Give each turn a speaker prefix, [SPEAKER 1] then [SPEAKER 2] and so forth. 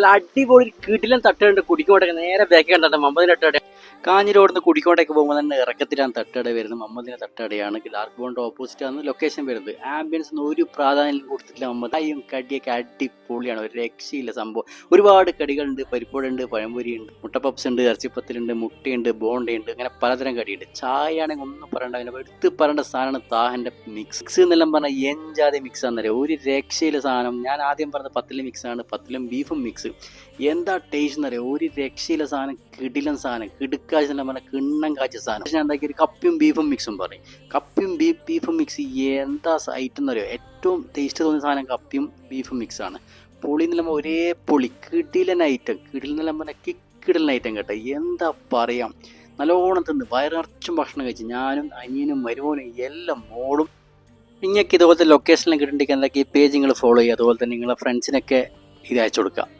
[SPEAKER 1] നല്ല അടിപൊളി കിടിലൻ തട്ടുണ്ട് കുടിക്കോട്ടൊക്കെ നേരെ ബാക്കി കണ്ടിട്ട് മമ്മദിന്റെ തട്ടട കാഞ്ഞി റോഡിൽ നിന്ന് കുടിക്കോട്ടേക്ക് പോകുമ്പോൾ തന്നെ ഇറക്കത്തിലാണ് തട്ടട വരുന്നത്. മമ്മദിനെ തട്ടടയാണ് ലാർക്ക് ബോണ്ട് ഓപ്പോസിറ്റ് ആണ് ലൊക്കേഷൻ വരുന്നത്. ആംബിയൻസ് ഒരു പ്രാധാന്യം കൊടുത്തിട്ടില്ല മമ്മദ്. കടിയൊക്കെ അടിപൊളിയാണ് ഒരു രക്ഷയില്ല സംഭവം. ഒരുപാട് കടികളുണ്ട്. പരിപ്പോടുണ്ട് പഴംപൊരിയുണ്ട് മുട്ടപ്പപ്സ് ഉണ്ട് ഇറച്ചിപ്പത്തിലുണ്ട് മുട്ടയുണ്ട് ബോണ്ടയുണ്ട് അങ്ങനെ പലതരം കടിയുണ്ട്. ചായ ആണെങ്കിൽ ഒന്നും പറയണ്ട അതിനെ എടുത്ത് പറയേണ്ട സാധനമാണ് താഹന്റെ മിക്സ് എന്നെല്ലാം പറഞ്ഞാൽ എഞ്ചാതെ മിക്സ് ആണെന്നറിയാം ഒരു രക്ഷയിലെ സാധനം. ഞാൻ ആദ്യം പറഞ്ഞത് പത്തിലും മിക്സ് ആണ്. പത്തിലും ബീഫും മിക്സ് എന്താ ടേസ്റ്റ് എന്നറിയാം ഒരു രക്ഷയിലെ സാധനം കിടിലൻ സാധനം കിടുക്കാച്ച പറഞ്ഞാൽ കിണ്ണം കാച്ച സാധനം. ഞാൻ എന്താക്കി? ഒരു കപ്പിയും ബീഫും മിക്സും പറയും കപ്പിയും ബീഫ് ബീഫും മിക്സ് എന്താ ഐറ്റം എന്നറിയോ ഏറ്റവും ടേസ്റ്റ് തോന്നിയ സാധനം കപ്പിയും ബീഫും മിക്സ് പൊളി പറയുമ്പോൾ ഒരേ പൊളി. കിടിലൻ ഐറ്റം കിടിൽ എന്നെല്ലാം പറഞ്ഞാൽ കിക്കിടിലൻ ഐറ്റം കേട്ടോ. എന്താ പറയാം? നല്ലോണം തിന്ന്. വയറിറച്ചും ഭക്ഷണം കഴിച്ച്. ഞാനും അനിയനും മരുമോനും എല്ലാം മോളും. നിങ്ങൾക്ക് ഇതുപോലത്തെ ലൊക്കേഷനിൽ എന്തൊക്കെ ഈ പേജ് നിങ്ങൾ ഫോളോ ചെയ്യുക. അതുപോലെ തന്നെ നിങ്ങളെ ഫ്രണ്ട്സിനൊക്കെ ഇത് അയച്ചു കൊടുക്കുക.